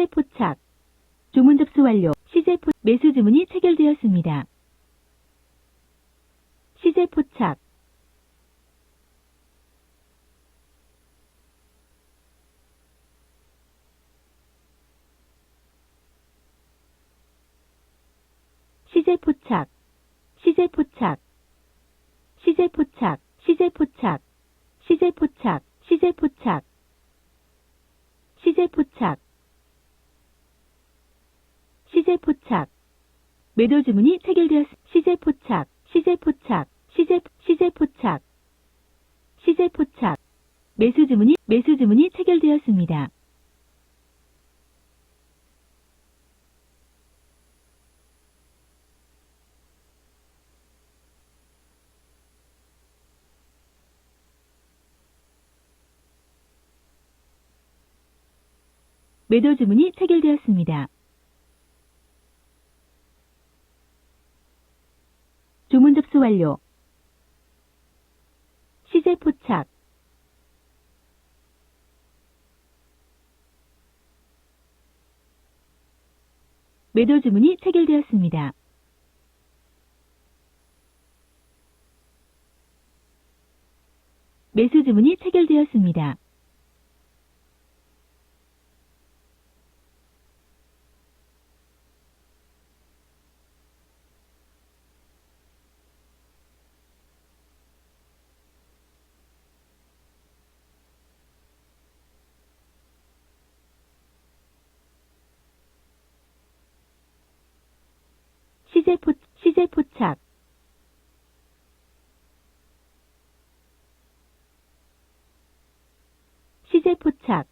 시제 포착. 주문 접수 완료. 시제 포, 매수 주문이 체결되었습니다. 시제 포착. 시제 포착. 시제 포착. 시제 포착. 시제 포착. 시제 포착. 시제 포착. 시제 포착. 시제 포착. 매도 주문이 체결되었, 시제 포착, 시제 포착, 시제, 시제 포착, 시제 포착. 매수 주문이, 매수 주문이 체결되었습니다. 매도 주문이 체결되었습니다. 주문 접수 완료. 시제 포착. 매도 주문이 체결되었습니다. 매수 주문이 체결되었습니다. 시제 포, 시제 포착. 시제 포착.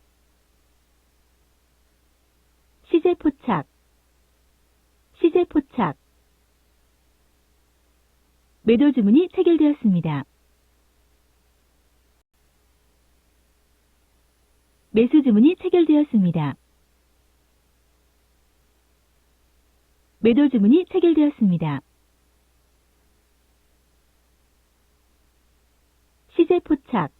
시제 포착. 시제 포착. 매도 주문이 체결되었습니다. 매수 주문이 체결되었습니다. 매도 주문이 체결되었습니다. 시제 포착.